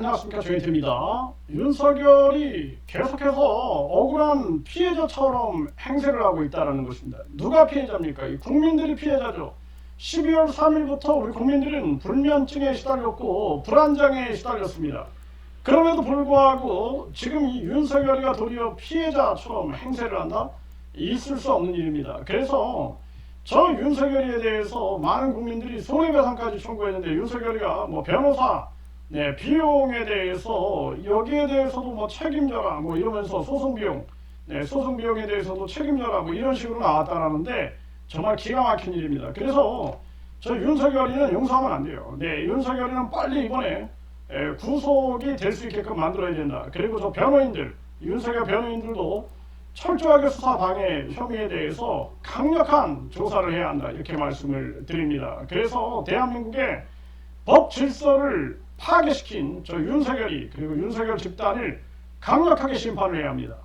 안녕하십니까 조인트입니다. 윤석열이 계속해서 억울한 피해자처럼 행세를 하고 있다는 것입니다. 누가 피해자입니까? 이 국민들이 피해자죠. 12월 3일부터 우리 국민들은 불면증에 시달렸고 불안장에 시달렸습니다. 그럼에도 불구하고 지금 이 윤석열이가 도리어 피해자처럼 행세를 한다? 있을 수 없는 일입니다. 그래서 저 윤석열이에 대해서 많은 국민들이 손해배상까지 청구했는데 윤석열이가 뭐 변호사 네, 비용에 대해서 여기에 대해서도 뭐 책임져라 뭐 이러면서 소송 비용 네, 소송 비용에 대해서도 책임져라 뭐 이런 식으로 나왔다라는데 정말 기가 막힌 일입니다. 그래서 저 윤석열이는 용서하면 안 돼요. 네, 윤석열이는 빨리 이번에 에, 구속이 될 수 있게끔 만들어야 된다. 그리고 저 변호인들, 윤석열 변호인들도 철저하게 수사 방해 혐의에 대해서 강력한 조사를 해야 한다. 이렇게 말씀을 드립니다. 그래서 대한민국의 법 질서를 파괴시킨 저 윤석열이 그리고 윤석열 집단을 강력하게 심판을 해야 합니다.